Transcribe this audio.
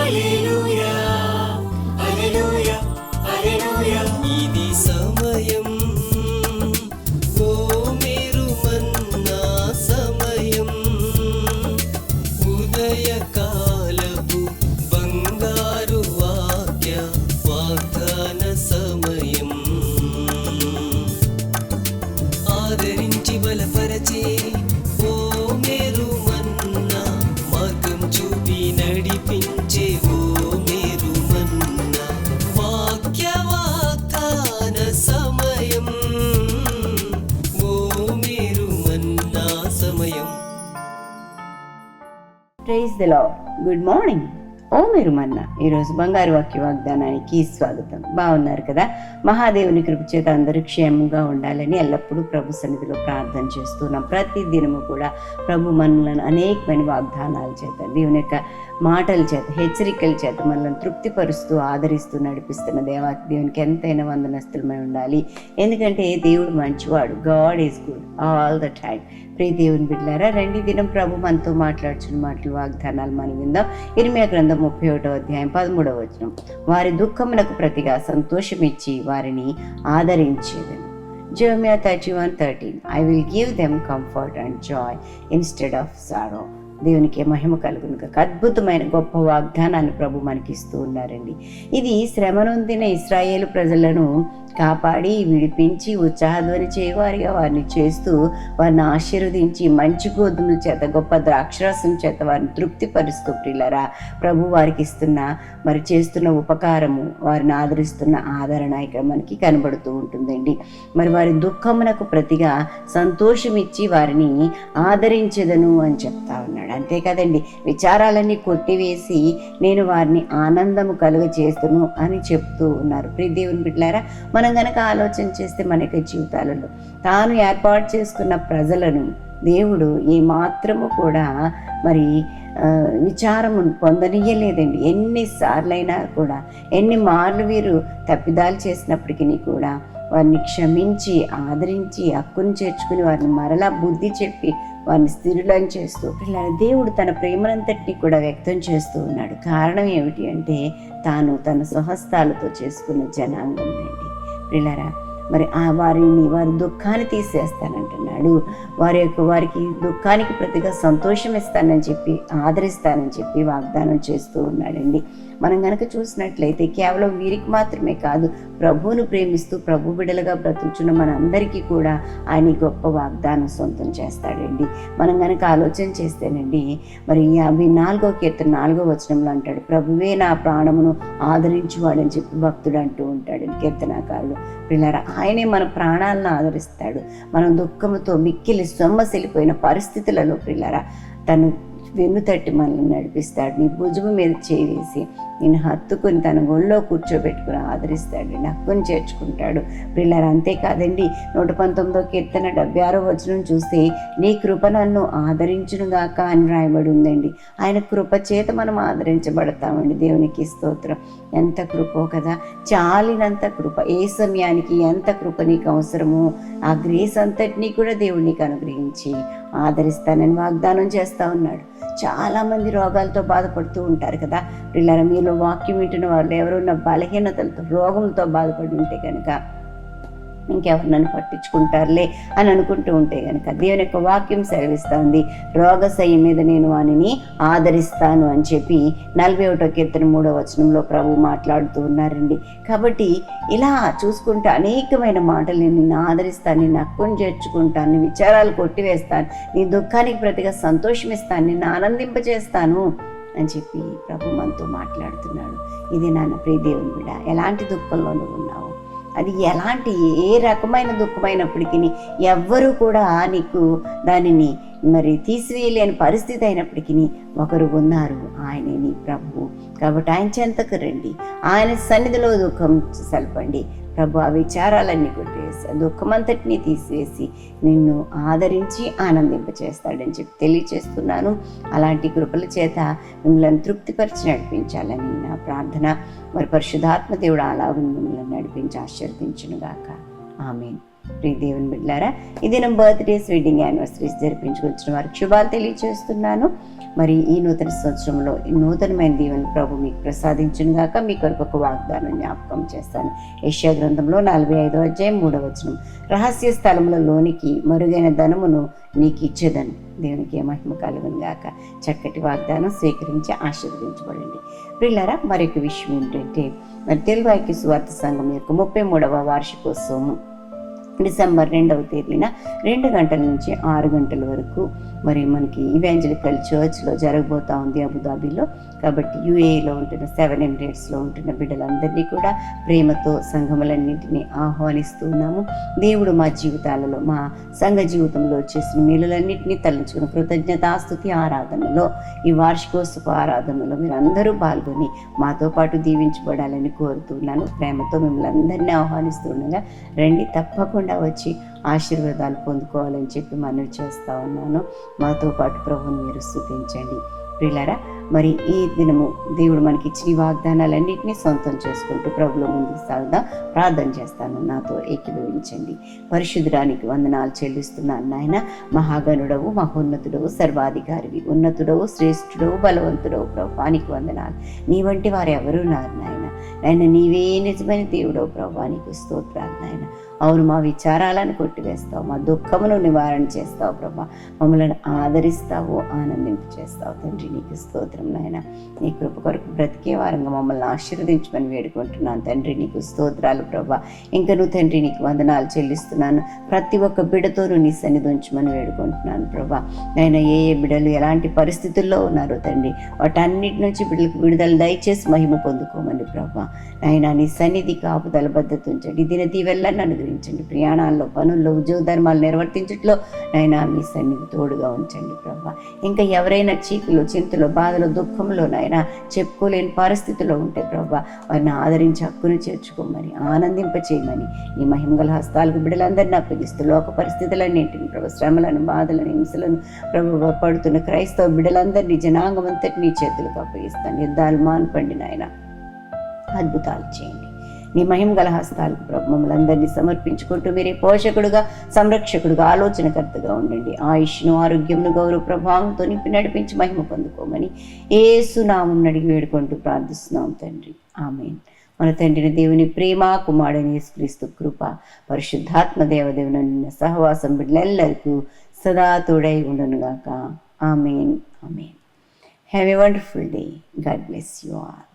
Aleluia. Praise the Lord good morning ఓ మెరుమన్న. ఈరోజు బంగారు వాక్య వాగ్దానానికి స్వాగతం. బాగున్నారు కదా? మహాదేవుని కృప చేత అందరూ క్షేమంగా ఉండాలని ఎల్లప్పుడూ ప్రభు సన్నిధిలో ప్రార్థన చేస్తున్నాం. ప్రతి దినము కూడా ప్రభు మనలను అనేకమైన వాగ్దానాల చేత దేవుని యొక్క మాటల చేత హెచ్చరికల చేత మనల్ని తృప్తిపరుస్తూ ఆదరిస్తూ నడిపిస్తున్న దేవా దేవునికి ఎంతైనా వందనస్తులమై ఉండాలి. ఎందుకంటే దేవుడు మంచివాడు. God is good all the time. ప్రియ దేవుని బిడ్డారా రెండు దినం ప్రభు మనతో మాట్లాడుచున్న మాటలు వాగ్దానాలు మనం విందాం. ఇరిమే గ్రంథం ముప్పై ఒకటో అధ్యాయం పదమూడవ వచనం. వారి దుఃఖమునకు ప్రతిగా సంతోషమిచ్చి వారిని ఆదరించేదను. Jeremiah thirty one thirteen. I will give them comfort and joy instead of sorrow దేవునికి మహిమ కలుగును కాక అద్భుతమైన గొప్ప వాగ్దానాన్ని ప్రభు మనకి ఇస్తూ ఉన్నారండి. ఇది శ్రమనొందిన ఇస్రాయేల్ ప్రజలను కాపాడి విడిపించి ఉత్సాహధ్వని చేయవారిగా వారిని చేస్తూ వారిని ఆశీర్వదించి మంచి గోధుమల చేత గొప్ప ద్రాక్షరసం చేత వారిని తృప్తిపరుస్తూ ప్రిల్లరా ప్రభు వారికి ఇస్తున్న మరి చేస్తున్న ఉపకారము వారిని ఆదరిస్తున్న ఆదరణ ఇక్కడ మనకి కనబడుతూ ఉంటుందండి. మరి వారి దుఃఖమునకు ప్రతిగా సంతోషం ఇచ్చి వారిని ఆదరించదను అని చెప్తా ఉన్నాడు. అంతే కదండి. విచారాలన్నీ కొట్టివేసి నేను వారిని ఆనందము కలుగ చేస్తును అని చెప్తూ ఉన్నారు. ప్రియ దేవుని బిడ్డారా మనం గనక ఆలోచన చేస్తే మనకి జీవితాలలో తాను ఏర్పాటు చేసుకున్న ప్రజలను దేవుడు ఏ మాత్రము కూడా మరి విచారము పొందనీయలేదండి ఎన్నిసార్లైనా కూడా ఎన్ని మార్లు వీరు తప్పిదాలు చేసినప్పటికీ కూడా వారిని క్షమించి ఆదరించి హక్కును చేర్చుకుని వారిని మరలా బుద్ధి చెప్పి వారిని స్థిరులను చేస్తూ ఇలా దేవుడు తన ప్రేమనంతటిని కూడా వ్యక్తం చేస్తూ ఉన్నాడు. కారణం ఏమిటి అంటే తాను తన స్వహస్తాలతో చేసుకున్న జనాంగం పిల్లరా మరి ఆ వారిని వారి దుఃఖాన్ని తీసేస్తానంటున్నాడు. వారి యొక్క వారికి దుఃఖానికి ప్రతిగా సంతోషం ఇస్తానని చెప్పి ఆదరిస్తానని చెప్పి వాగ్దానం చేస్తూ ఉన్నాడండి. మనం కనుక చూసినట్లయితే కేవలం వీరికి మాత్రమే కాదు ప్రభువును ప్రేమిస్తూ ప్రభు బిడలుగా బ్రతుకుచున్న మనందరికీ కూడా ఆయన గొప్ప వాగ్దానం సొంతం చేస్తాడండి. మనం కనుక ఆలోచన చేస్తేనండి మరి యాభై నాలుగో కీర్తన నాలుగో వచనంలో అంటాడు ప్రభువే నా ప్రాణమును ఆదరించువాడని చెప్పి భక్తుడు అంటూ ఉంటాడు కీర్తనాకారుడు. పిల్లరా ఆయనే మన ప్రాణాలను ఆదరిస్తాడు. మనం దుఃఖంతో మిక్కిలి సొమ్మసిలిపోయిన పరిస్థితులలో పిల్లరా తను వెన్ను తట్టి మనల్ని నడిపిస్తాడు. నీ భుజము మీద చేవేసి నేను హత్తుకుని తన ఒళ్ళో కూర్చోబెట్టుకుని ఆదరిస్తాడు. నక్కుని చేర్చుకుంటాడు. పిల్లలు అంతేకాదండి నూట పంతొమ్మిదో కీర్తన డెబ్బై ఆరో వచనం చూస్తే నీ కృప నన్ను ఆదరించునుగాక అని రాయబడి ఉందండి. ఆయన కృప చేత మనం ఆదరించబడతామండి. దేవునికి స్తోత్రం. ఎంత కృపో కదా. చాలినంత కృప. ఏ సమయానికి ఎంత కృప నీకు అవసరమో ఆ గ్రేస్ అంతటినీ కూడా దేవుడు నీకు అనుగ్రహించి ఆదరిస్తానని వాగ్దానం చేస్తా ఉన్నాడు. చాలామంది రోగాలతో బాధపడుతూ ఉంటారు కదా. పిల్లల మీలో వాక్యం వింటున్న వాళ్ళు ఎవరున్న బలహీనతలతో రోగంతో బాధపడి ఉంటే కనుక ఇంకెవరు నన్ను పట్టించుకుంటారులే అని అనుకుంటూ ఉంటే కనుక దేవుని యొక్క వాక్యం సెలవిస్తుంది రోగశయ్య మీద నేను వానిని ఆదరిస్తాను అని చెప్పి నలభై ఒకటో కీర్తన మూడో వచనంలో ప్రభు మాట్లాడుతూ ఉన్నారండి. కాబట్టి ఇలా చూసుకుంటే అనేకమైన మాటలు నేను నిన్ను ఆదరిస్తాను నిన్ను అక్కుని చేర్చుకుంటాను నీ విచారాలు కొట్టివేస్తాను నీ దుఃఖానికి ప్రతిగా సంతోషమిస్తాను నిన్ను ఆనందింపజేస్తాను. అని చెప్పి ప్రభు మనతో మాట్లాడుతున్నాడు. ఇది నాన్న ప్రియదేవుని బిడ ఎలాంటి దుఃఖంలో నువ్వు ఉన్నావు? అది ఎలాంటి ఏ రకమైన దుఃఖమైనప్పటికీ ఎవ్వరూ కూడా నీకు దానిని మరి తీసివేయలేని పరిస్థితి అయినప్పటికీ ఒకరు ఉన్నారు. ఆయనే నీ ప్రభువు కాబట్టి ఆయన చెంతకు రండి. ఆయన సన్నిధిలో దుఃఖం సలపండి ప్రభు ఆ విచారాలన్నీ కొట్టేసి ఆ దుఃఖమంతటినీ తీసివేసి నిన్ను ఆదరించి ఆనందింపచేస్తాడని చెప్పి తెలియచేస్తున్నాను. అలాంటి కృపల చేత మిమ్మల్ని తృప్తిపరిచి నడిపించాలని నా ప్రార్థన. మరి పరిశుధాత్మ దేవుడు అలాగూ మిమ్మల్ని నడిపించి ఆశీర్వదించునుగాక. ఆమె ప్రియ దేవుని బిడ్డారా ఇది నా బర్త్డేస్ వెడ్డింగ్ యానివర్సరీస్ జరిపించుకొచ్చిన వారికి శుభాలు తెలియజేస్తున్నాను మరి ఈ నూతన సంవత్సరంలో ఈ నూతనమైన దీవెన ప్రభు మీకు ప్రసాదించును గాక. మీ కొరకు ఒక వాగ్దానం జ్ఞాపకం చేస్తాను. యెషయా గ్రంథంలో నలభై ఐదో అధ్యాయం మూడవ వచనం. రహస్య స్థలములలోనికి మరుగైన ధనమును నీకు ఇచ్చేదను. దేవునికి ఏ మహిమ కలుగును గాక. చక్కటి వాగ్దానం స్వీకరించి ఆశీర్వదించబడండి. పిల్లరా మరొక విషయం ఏంటంటే మరి తెలుగు ఐక్య సువార్త సంఘం యొక్క ముప్పై మూడవ వార్షికోత్సవం డిసెంబర్ రెండవ తేదీన రెండు గంటల నుంచి ఆరు గంటల వరకు మరి మనకి ఇవాంజలికల్ చర్చ్లో జరగబోతూ ఉంది అబుదాబిలో. కాబట్టి యుఏలో ఉంటున్న సెవెన్ ఎమిరేట్స్లో ఉంటున్న బిడ్డలందరినీ కూడా ప్రేమతో సంఘములన్నింటినీ ఆహ్వానిస్తున్నాము దేవుడు మా జీవితాలలో మా సంఘ జీవితంలో చేసిన మేలులన్నింటినీ తలంచుకున్న కృతజ్ఞతాస్తుతి ఆరాధనలో ఈ వార్షికోత్సవ ఆరాధనలో మీరు అందరూ పాల్గొని మాతో పాటు దీవించబడాలని కోరుతున్నాను ప్రేమతో మిమ్మల్ని అందరినీ ఆహ్వానిస్తుండగా రండి తప్పకుండా వచ్చి ఆశీర్వాదాలు పొందుకోవాలని చెప్పి మనవి చేస్తూ ఉన్నాను. మాతో పాటు ప్రభుని మీరు స్థుతించండి. ప్రియులారా మరి ఈ దినము దేవుడు మనకి ఇచ్చిన వాగ్దానాలన్నింటినీ సొంతం చేసుకుంటూ ప్రభులో ముందుకు సాగుదాం. ప్రార్థన చేస్తాను. నాతో ఏకీభవించండి. పరిశుద్ధుడానికి వందనాలు చెల్లిస్తున్నాను నాయన. మహాగణుడవు మహోన్నతుడవు సర్వాధికారివి ఉన్నతుడవు శ్రేష్ఠుడవు బలవంతుడవు ప్రభానికి వందనాలు. నీ వంటి వారు ఎవరు నారు నాయన? నాయన నీవే నిజమైన దేవుడవు ప్రభానికి స్తోత్రాలు నాయన. అవును మా విచారాలను కొట్టివేస్తావు మా దుఃఖమును నివారణ చేస్తావు ప్రభా. మమ్మల్ని ఆదరిస్తావు ఆనందింపు చేస్తావు. తండ్రి నీకు స్తోత్రం నాయన. నీ కృప కొరకు బ్రతికే వారంగా మమ్మల్ని ఆశీర్వదించమని వేడుకుంటున్నాను. తండ్రి నీకు స్తోత్రాలు ప్రభా. ఇంకా నువ్వు తండ్రి నీకు వందనాలు చెల్లిస్తున్నాను. ప్రతి ఒక్క బిడతోనూ నీ సన్నిధి ఉంచమని వేడుకుంటున్నాను ప్రభా. నాయన ఏ ఏ బిడలు ఎలాంటి పరిస్థితుల్లో ఉన్నారో తండ్రి వాటన్నిటి నుంచి బిడ్డలకు విడుదల దయచేసి మహిమ పొందుకోమని ప్రభా. నాయన నీ సన్నిధి కాపుదల భద్రత ఉంచండి. దిన దీవెల్లని అనుగ్రహించండి ప్రయాణాల్లో పనుల్లో ఉద్యోగ ధర్మాలు నిర్వర్తించట్లో నైనా మీ సన్నిధి తోడుగా ఉంచండి ప్రభా. ఇంకా ఎవరైనా చీకులు చింతలు బాధలు దుఃఖంలో నైనా చెప్పుకోలేని పరిస్థితిలో ఉంటే ప్రభా వారిని ఆదరించి హక్కును చేర్చుకోమని ఆనందింప చేయమని ఈ మహిమగల హస్తాలకు బిడ్డలందరినీ అప్పగిస్తూ లోక పరిస్థితులన్నింటిని ప్రభు శ్రమలను బాధలను హింసలను ప్రభు పడుతున్న క్రైస్తవ బిడ్డలందరినీ జనాంగం అంతటి నీ చేతులకు అప్పగిస్తాను. యుద్ధాలు మాన్పండి నాయన అద్భుతాలు చేయండి. నీ మహిమ గల హస్తాలు మమ్మల్ని అందరినీ సమర్పించుకుంటూ మీరే పోషకుడుగా సంరక్షకుడుగా ఆలోచనకర్తగా ఉండండి. ఆయుష్ను ఆరోగ్యంను గౌరవ ప్రభావంతో నింపి నడిపించి మహిమ పొందుకోమని ఏసునామం అడిగి వేడుకుంటూ ప్రార్థిస్తున్నాం తండ్రి. ఆమెన్. మన తండ్రిని దేవుని ప్రేమ కుమారుని యేసుక్రీస్తు కృప పరిశుద్ధాత్మ దేవదేవుని నిన్న సహవాసం బిడ్డలెల్లరికూ సదా తోడై ఉండునుగాక. Amen. Amen. Have a wonderful day God bless you are